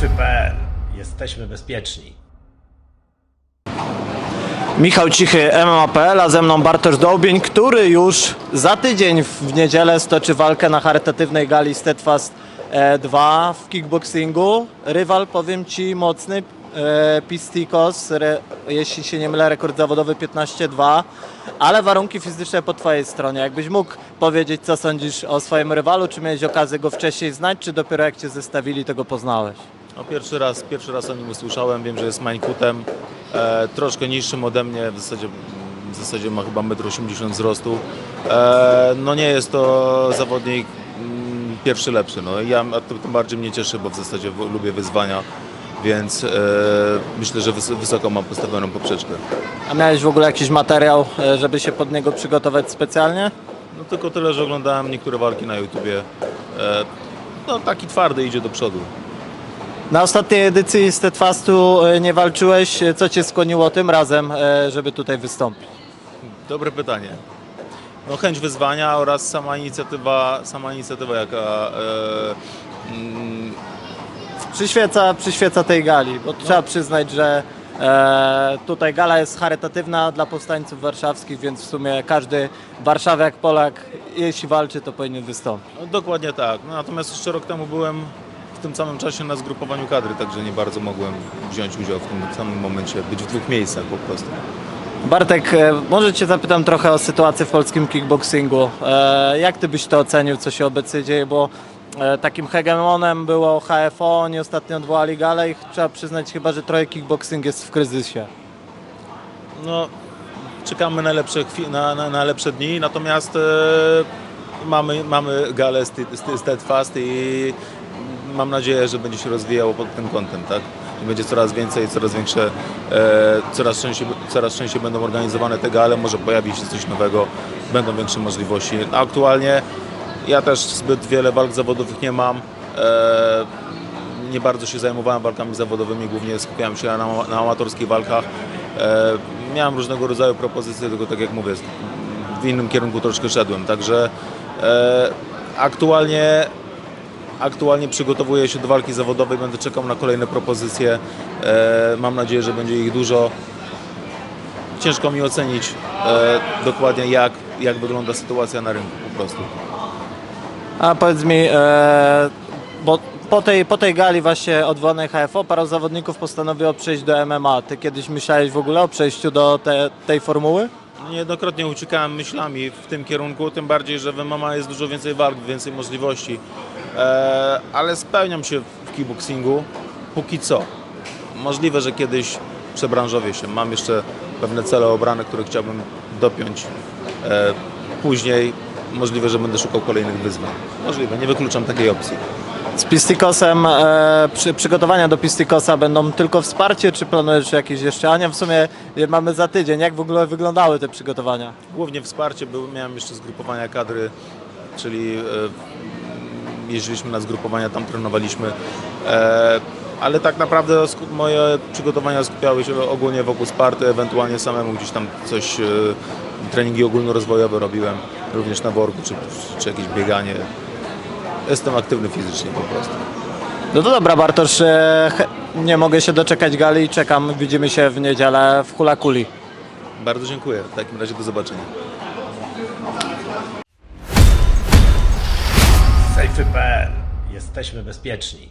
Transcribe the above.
Sejfy.pl. Jesteśmy bezpieczni. Michał Cichy, MMA.pl, a ze mną Bartosz Dołbień, który już za tydzień w niedzielę stoczy walkę na charytatywnej gali Steadfast e, 2 w kickboxingu. Rywal, powiem Ci, mocny, e, Pistikos, jeśli się nie mylę, rekord zawodowy 15-2, ale warunki fizyczne po Twojej stronie. Jakbyś mógł powiedzieć, co sądzisz o swoim rywalu, czy miałeś okazję go wcześniej znać, czy dopiero jak Cię zestawili, to go poznałeś? No pierwszy raz, pierwszy raz o nim usłyszałem, wiem, że jest Mańkutem, e, troszkę niższym ode mnie, w zasadzie, w zasadzie ma chyba 1,80 m wzrostu. E, no nie jest to zawodnik mm, pierwszy lepszy, no ja, to tym bardziej mnie cieszy, bo w zasadzie w- lubię wyzwania, więc e, myślę, że wys, wysoko mam postawioną poprzeczkę. A miałeś w ogóle jakiś materiał, e, żeby się pod niego przygotować specjalnie? No tylko tyle, że oglądałem niektóre walki na YouTubie. E, no taki twardy idzie do przodu. Na ostatniej edycji Steadfastu e, nie walczyłeś. Co Cię skłoniło tym razem, e, żeby tutaj wystąpić? Dobre pytanie. No chęć wyzwania oraz sama inicjatywa, sama inicjatywa jaka e, mm, Przyświeca, przyświeca tej gali, bo trzeba przyznać, że e, tutaj gala jest charytatywna dla powstańców warszawskich, więc w sumie każdy warszawiak, Polak, jeśli walczy, to powinien wystąpić. no, dokładnie tak. No, natomiast jeszcze rok temu byłem w tym samym czasie na zgrupowaniu kadry, także nie bardzo mogłem wziąć udział w tym samym momencie, być w dwóch miejscach po prostu. Bartek, e, może Cię zapytam trochę o sytuację w polskim kickboxingu. E, jak Ty byś to ocenił, co się obecnie dzieje, bo e, takim hegemonem było HFO, oni ostatnio odwołali galę i trzeba przyznać chyba, że trochę kickboxing jest w kryzysie. No, czekamy na lepsze, chwi- na, na, na lepsze dni, natomiast e, mamy, mamy galę Steadfast i mam nadzieję, że będzie się rozwijało pod tym kątem, tak? Będzie coraz więcej, coraz większe, e, coraz, częściej, coraz częściej będą organizowane te gale, może pojawi się coś nowego, będą większe możliwości. Aktualnie ja też zbyt wiele walk zawodowych nie mam. E, nie bardzo się zajmowałem walkami zawodowymi, głównie skupiałem się na, na amatorskich walkach. E, miałem różnego rodzaju propozycje, tylko tak jak mówię, w innym kierunku troszkę szedłem. Także e, aktualnie, aktualnie przygotowuję się do walki zawodowej, będę czekał na kolejne propozycje. E, mam nadzieję, że będzie ich dużo. Ciężko mi ocenić e, dokładnie jak, jak wygląda sytuacja na rynku po prostu. A powiedz mi, e, bo po tej, po tej gali właśnie odwołanej HFO paru zawodników postanowiło przejść do MMA. Ty kiedyś myślałeś w ogóle o przejściu do te, tej formuły? Niejednokrotnie uciekałem myślami w tym kierunku, tym bardziej, że w MMA jest dużo więcej walk, więcej możliwości. E, ale spełniam się w kickboxingu póki co. Możliwe, że kiedyś przebranżowię się. Mam jeszcze pewne cele obrane, które chciałbym dopiąć e, później. Możliwe, że będę szukał kolejnych wyzwań. Możliwe, nie wykluczam takiej opcji. Z Pistikosem, e, przy, przygotowania do Pistikosa będą tylko wsparcie, czy planujesz jakieś jeszcze? Ania, w sumie je mamy za tydzień. Jak w ogóle wyglądały te przygotowania? Głównie wsparcie, był, miałem jeszcze zgrupowania kadry, czyli e, jeździliśmy na zgrupowania, tam trenowaliśmy. E, ale tak naprawdę moje przygotowania skupiały się ogólnie wokół Sparty, ewentualnie samemu gdzieś tam coś, e, treningi ogólnorozwojowe robiłem, również na worku, czy, czy jakieś bieganie. Jestem aktywny fizycznie po prostu. No to dobra Bartosz, e, nie mogę się doczekać gali i czekam. Widzimy się w niedzielę w Hulakuli. Bardzo dziękuję. W takim razie do zobaczenia. Sejfy.pl. Jesteśmy bezpieczni.